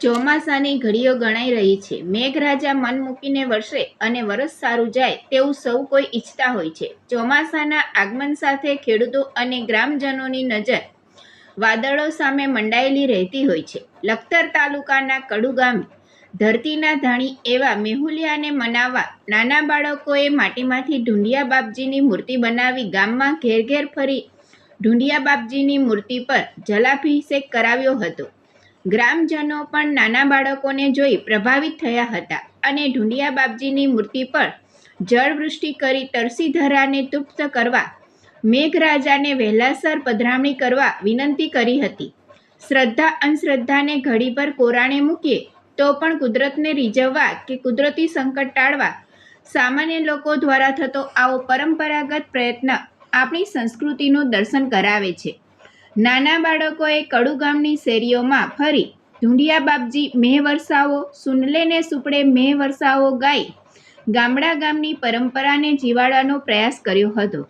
ચોમાસાની ઘડીઓ ગણાઈ રહી છે. મેઘરાજા મન મૂકીને વરસે અને વરસ સારું જાય તેવું સૌ કોઈ ઈચ્છતા હોય છે. ચોમાસાના આગમન સાથે ખેડૂતો અને ગ્રામજનોની નજર વાદળો સામે મંડાયેલી રહેતી હોય છે. લખતર તાલુકાના કડુ ગામે ધરતીના ધાણી એવા મેહુલિયાને મનાવવા નાના બાળકોએ માટીમાંથી ઢુંડિયા બાપજીની મૂર્તિ બનાવી ગામમાં ઘેર ઘેર ફરી ઢુંડિયા બાપજીની મૂર્તિ પર જલાભિષેક કરાવ્યો હતો. ગ્રામજનો પણ નાના બાળકોને જોઈ પ્રભાવિત થયા હતા અને ઢુંડિયા બાપજીની મૂર્તિ પર જળવૃષ્ટિ કરી તરસી ધરાને તૃપ્ત કરવા, મેઘરાજાને વહેલાસર પધરામણી કરવા વિનંતી કરી હતી. શ્રદ્ધા અંધશ્રદ્ધાને ઘડીભર કોરાણે મૂકીએ તો પણ કુદરતને રીઝવવા કે કુદરતી સંકટ ટાળવા સામાન્ય લોકો દ્વારા થતો આવો પરંપરાગત પ્રયત્ન આપણી સંસ્કૃતિનું દર્શન કરાવે છે. નાના બાળકોએ કડુ ગામની શેરીઓમાં ફરી ઢુંડિયા બાપજી મેહ વરસાવો સુનલે ને સુપડે મેહ વરસાવો ગાઈ ગામડા ગામની પરંપરાને જીવાડવાનો પ્રયાસ કર્યો હતો.